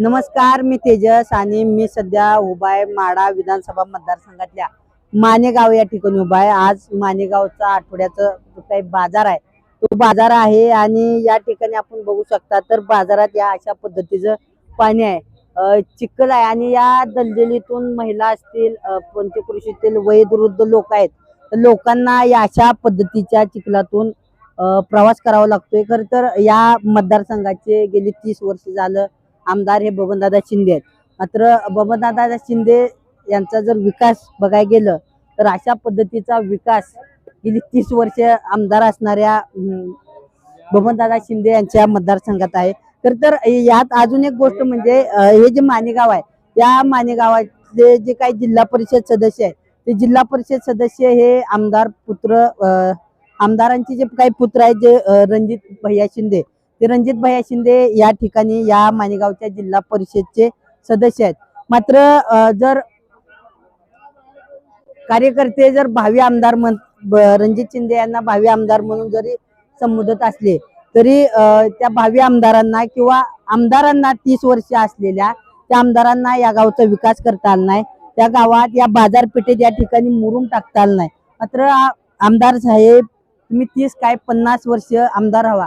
नमस्कार मी तेजस आणि मी सध्या उभा आहे माडा विधानसभा मतदारसंघातल्या मानेगाव या ठिकाणी उभा आहे. आज मानेगावचा आठवड्याचं जो काही बाजार आहे तो बाजार आहे आणि या ठिकाणी आपण बघू शकता तर बाजारात या अशा पद्धतीचं पाणी आहे. चिखल आहे आणि या दलदलीतून महिला असतील पंचकृषीतील वयोवृद्ध लोक आहेत तर लोकांना या अशा पद्धतीच्या चिखलातून प्रवास करावा लागतोय. खर तर या मतदारसंघाचे गेली तीस वर्ष झालं आमदार हे बबनदादा शिंदे आहेत. मात्र बबनदादा शिंदे यांचा जर विकास बघायला गेलं तर अशा पद्धतीचा विकास गेली तीस वर्ष आमदार असणाऱ्या बबनदादा शिंदे यांच्या मतदारसंघात आहे. तर तर यात अजून एक गोष्ट म्हणजे हे जे मानेगाव आहे या मानेगावाचे जे काही जिल्हा परिषद सदस्य आहेत ते जिल्हा परिषद सदस्य हे आमदार पुत्र अं, आमदारांचे जे काही पुत्र आहेत जे रणजित भैया शिंदे ते रणजित भैया शिंदे या ठिकाणी या माणेगावच्या जिल्हा परिषदचे सदस्य आहेत. मात्र जर कार्यकर्ते जर भावी आमदार म्हण रणजित शिंदे यांना भावी आमदार म्हणून जरी संबोधत असले तरी त्या भावी आमदारांना किंवा आमदारांना तीस वर्ष असलेल्या त्या आमदारांना या गावचा विकास करता आला नाही. त्या गावात या बाजारपेठेत या ठिकाणी मुरुम टाकता आलं नाही. मात्र आमदार साहेब तुम्ही तीस काय पन्नास वर्ष आमदार हवा.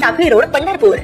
टाकळी रोड पंढरपूर